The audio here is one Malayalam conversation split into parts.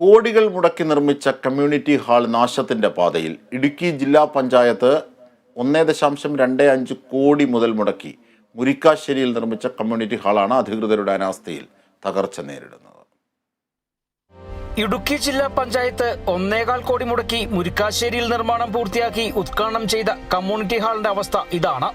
കോടികൾ മുടക്കി നിർമ്മിച്ച കമ്മ്യൂണിറ്റി ഹാൾ നാശത്തിന്റെ പാതയിൽ ഇടുക്കി ജില്ലാ പഞ്ചായത്ത് ഒന്നേ ദശാംശം രണ്ട് അഞ്ച് കോടി മുതൽ മുടക്കി മുരിക്കാശ്ശേരിയിൽ നിർമ്മിച്ച കമ്മ്യൂണിറ്റി ഹാളാണ് അധികൃതരുടെ അനാസ്ഥയിൽ തകർച്ച നേരിടുന്നത്. ഇടുക്കി ജില്ലാ പഞ്ചായത്ത് ഒന്നേകാൽ കോടി മുടക്കി മുരിക്കാശ്ശേരിയിൽ നിർമ്മാണം പൂർത്തിയാക്കി ഉദ്ഘാടനം ചെയ്ത കമ്മ്യൂണിറ്റി ഹാളിന്റെ അവസ്ഥ ഇതാണ്.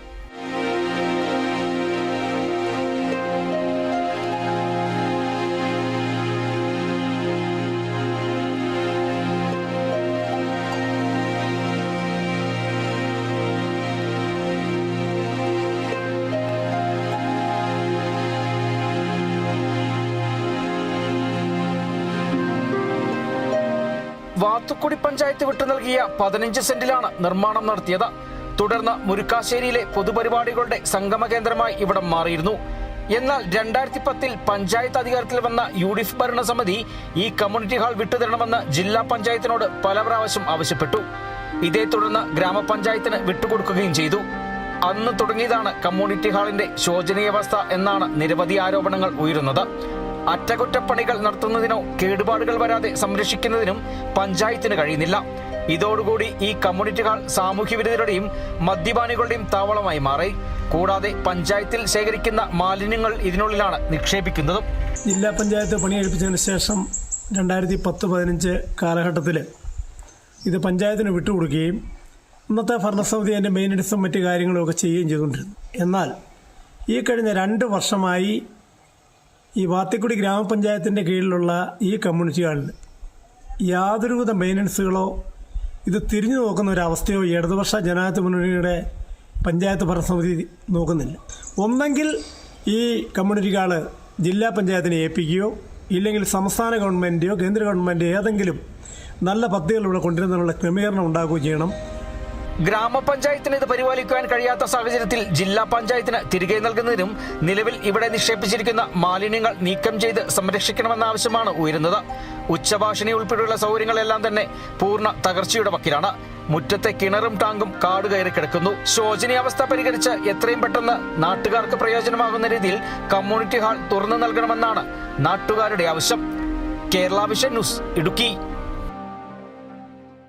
വാത്തുക്കുടി പഞ്ചായത്ത് വിട്ടു നൽകിയ പതിനഞ്ച് സെന്റിലാണ് നിർമ്മാണം നടത്തിയത്. തുടർന്ന് മുരിക്കാശ്ശേരിയിലെ പൊതുപരിപാടികളുടെ സംഗമ കേന്ദ്രമായി ഇവിടം മാറിയിരുന്നു. എന്നാൽ രണ്ടായിരത്തി പത്തിൽ പഞ്ചായത്ത് അധികാരത്തിൽ വന്ന യു ഡി എഫ് ഭരണസമിതി ഈ കമ്മ്യൂണിറ്റി ഹാൾ വിട്ടുതരണമെന്ന് ജില്ലാ പഞ്ചായത്തിനോട് പല പ്രാവശ്യം ആവശ്യപ്പെട്ടു. ഇതേ തുടർന്ന് ഗ്രാമപഞ്ചായത്തിന് വിട്ടുകൊടുക്കുകയും ചെയ്തു. അന്ന് തുടങ്ങിയതാണ് കമ്മ്യൂണിറ്റി ഹാളിന്റെ ശോചനീയാവസ്ഥ എന്നാണ് നിരവധി ആരോപണങ്ങൾ ഉയരുന്നത്. അറ്റകുറ്റപ്പണികൾ നടത്തുന്നതിനോ കേടുപാടുകൾ വരാതെ സംരക്ഷിക്കുന്നതിനും പഞ്ചായത്തിന് കഴിയുന്നില്ല. ഇതോടുകൂടി ഈ കമ്മ്യൂണിറ്റി ഹാൾ സാമൂഹ്യ വിരുദ്ധരുടെയും മദ്യപാനികളുടെയും താവളമായി മാറി. കൂടാതെ പഞ്ചായത്തിൽ ശേഖരിക്കുന്ന മാലിന്യങ്ങൾ ഇതിനുള്ളിലാണ് നിക്ഷേപിക്കുന്നതും. ജില്ലാ പഞ്ചായത്ത് പണിയെടുപ്പിച്ചതിന് ശേഷം രണ്ടായിരത്തി പത്ത് പതിനഞ്ച് കാലഘട്ടത്തിൽ ഇത് പഞ്ചായത്തിന് വിട്ടുകൊടുക്കുകയും ഇന്നത്തെ ഭരണസമിതി അതിന്റെ മെയിന്റനൻസും മറ്റു കാര്യങ്ങളുമൊക്കെ ചെയ്യുകയും ചെയ്തുകൊണ്ടിരുന്നു. എന്നാൽ ഈ കഴിഞ്ഞ രണ്ട് വർഷമായി ഈ വാത്തിക്കുടി ഗ്രാമപഞ്ചായത്തിന്റെ കീഴിലുള്ള ഈ കമ്മ്യൂണിറ്റികളിൽ യാതൊരുവിധ മെയിന്റനൻസുകളോ ഇത് തിരിഞ്ഞു നോക്കുന്ന ഒരു അവസ്ഥയോ ഈ ഇടതുപക്ഷ ജനാധിപത്യ മുന്നണിയുടെ പഞ്ചായത്ത് ഭരണസമിതി നോക്കുന്നില്ല. ഒന്നെങ്കിൽ ഈ കമ്മ്യൂണിറ്റികൾ ജില്ലാ പഞ്ചായത്തിനെ ഏൽപ്പിക്കുകയോ ഇല്ലെങ്കിൽ സംസ്ഥാന ഗവൺമെന്റെയോ കേന്ദ്ര ഗവൺമെന്റ് ഏതെങ്കിലും നല്ല പദ്ധതികളിലൂടെ കൊണ്ടുവരുന്നതിനുള്ള ക്രമീകരണം ഉണ്ടാക്കുകയോ ചെയ്യണം. ഗ്രാമപഞ്ചായത്തിന് ഇത് പരിപാലിക്കുവാൻ കഴിയാത്ത സാഹചര്യത്തിൽ ജില്ലാ പഞ്ചായത്തിന് തിരികെ നൽകുന്നതിനും നിലവിൽ ഇവിടെ നിക്ഷേപിച്ചിരിക്കുന്ന മാലിന്യങ്ങൾ നീക്കം ചെയ്ത് സംരക്ഷിക്കണമെന്ന ആവശ്യമാണ് ഉയരുന്നത്. ഉച്ചഭാഷണി ഉൾപ്പെടെയുള്ള സൗകര്യങ്ങളെല്ലാം തന്നെ പൂർണ തകർച്ചയുടെ വക്കിലാണ്. മുറ്റത്തെ കിണറും ടാങ്കും കാട് കയറി കിടക്കുന്നു. ശോചനീയാവസ്ഥ പരിഹരിച്ച് എത്രയും പെട്ടെന്ന് നാട്ടുകാർക്ക് പ്രയോജനമാകുന്ന രീതിയിൽ കമ്മ്യൂണിറ്റി ഹാൾ തുറന്നു നൽകണമെന്നാണ് നാട്ടുകാരുടെ ആവശ്യം. Kerala vision news Idukki.